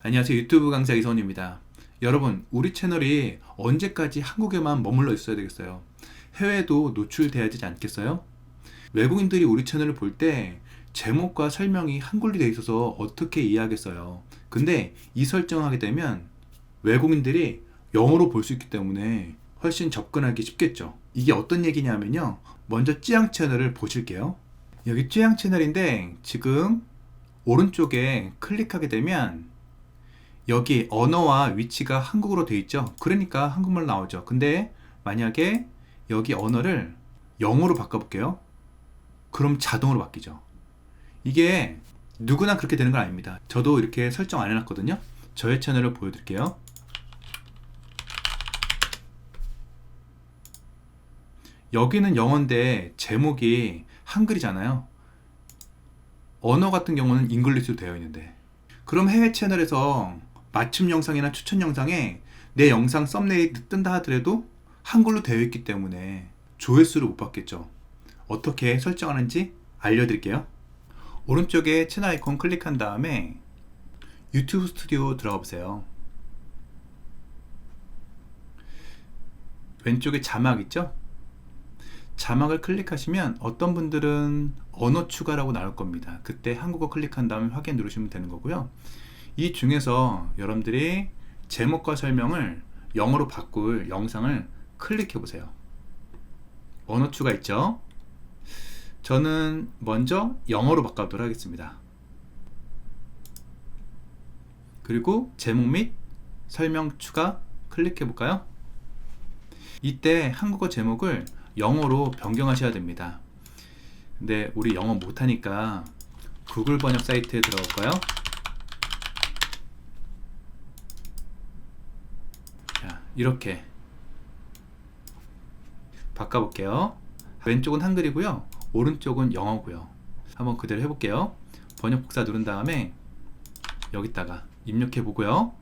안녕하세요. 유튜브 강사 이선입니다. 여러분, 우리 채널이 언제까지 한국에만 머물러 있어야 되겠어요? 해외도 노출돼야 되지 않겠어요? 외국인들이 우리 채널을 볼 때 제목과 설명이 한글로 돼 있어서 어떻게 이해하겠어요? 근데 이 설정하게 되면 외국인들이 영어로 볼 수 있기 때문에 훨씬 접근하기 쉽겠죠. 이게 어떤 얘기냐면요. 먼저 찌양 채널을 보실게요. 여기 찌양 채널인데 지금 오른쪽에 클릭하게 되면 여기 언어와 위치가 한국어로 돼 있죠. 그러니까 한국말 나오죠. 근데 만약에 여기 언어를 영어로 바꿔볼게요. 그럼 자동으로 바뀌죠. 이게 누구나 그렇게 되는 건 아닙니다. 저도 이렇게 설정 안 해놨거든요. 저의 채널을 보여드릴게요. 여기는 영어인데 제목이 한글이잖아요. 언어 같은 경우는 잉글리시로 되어 있는데 그럼 해외 채널에서 맞춤 영상이나 추천 영상에 내 영상 썸네일이 뜬다 하더라도 한글로 되어 있기 때문에 조회수를 못 받겠죠. 어떻게 설정하는지 알려드릴게요. 오른쪽에 채널 아이콘 클릭한 다음에 유튜브 스튜디오 들어가 보세요. 왼쪽에 자막 있죠? 자막을 클릭하시면 어떤 분들은 언어 추가라고 나올 겁니다. 그때 한국어 클릭한 다음에 확인 누르시면 되는 거고요. 이 중에서 여러분들이 제목과 설명을 영어로 바꿀 영상을 클릭해 보세요. 언어 추가 있죠? 저는 먼저 영어로 바꿔보도록 하겠습니다. 그리고 제목 및 설명 추가 클릭해 볼까요? 이때 한국어 제목을 영어로 변경하셔야 됩니다. 근데 우리 영어 못하니까 구글 번역 사이트에 들어갈까요? 자, 이렇게 바꿔볼게요. 왼쪽은 한글이고요. 오른쪽은 영어고요. 한번 그대로 해볼게요. 번역 복사 누른 다음에 여기다가 입력해 보고요.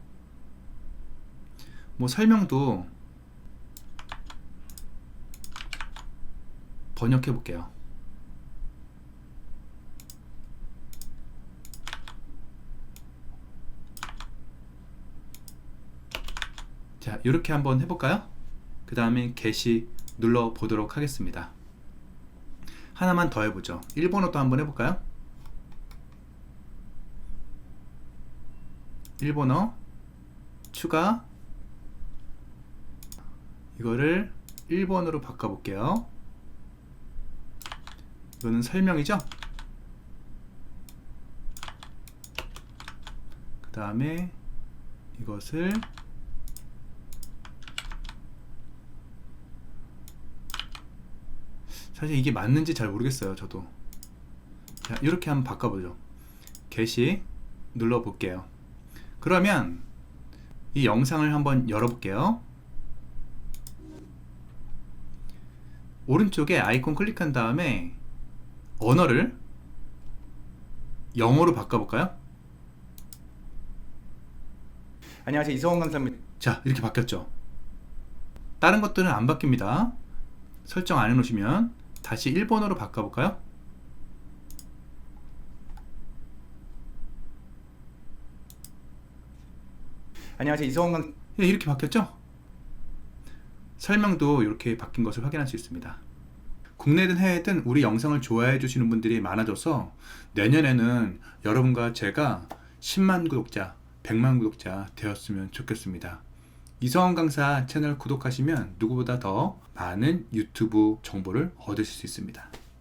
뭐 설명도 번역해 볼게요. 자, 이렇게 한번 해볼까요? 그 다음에 게시 눌러 보도록 하겠습니다. 하나만 더 해보죠. 일본어도 한번 해볼까요? 일본어 추가 이거를 1번으로 바꿔볼게요. 이거는 설명이죠? 그 다음에 이것을 사실 이게 맞는지 잘 모르겠어요 저도. 자 이렇게 한번 바꿔보죠. 게시 눌러볼게요. 그러면 이 영상을 한번 열어볼게요. 오른쪽에 아이콘 클릭한 다음에 언어를 영어로 바꿔볼까요? 안녕하세요 이성원 강사입니다. 자 이렇게 바뀌었죠. 다른 것들은 안 바뀝니다. 설정 안 해놓으시면 다시 일본어로 바꿔볼까요? 안녕하세요 이성원 강 예, 이렇게 바뀌었죠? 설명도 이렇게 바뀐 것을 확인할 수 있습니다. 국내든 해외든 우리 영상을 좋아해 주시는 분들이 많아져서 내년에는 여러분과 제가 10만 구독자, 100만 구독자 되었으면 좋겠습니다. 이성원 강사 채널 구독하시면 누구보다 더 많은 유튜브 정보를 얻으실 수 있습니다.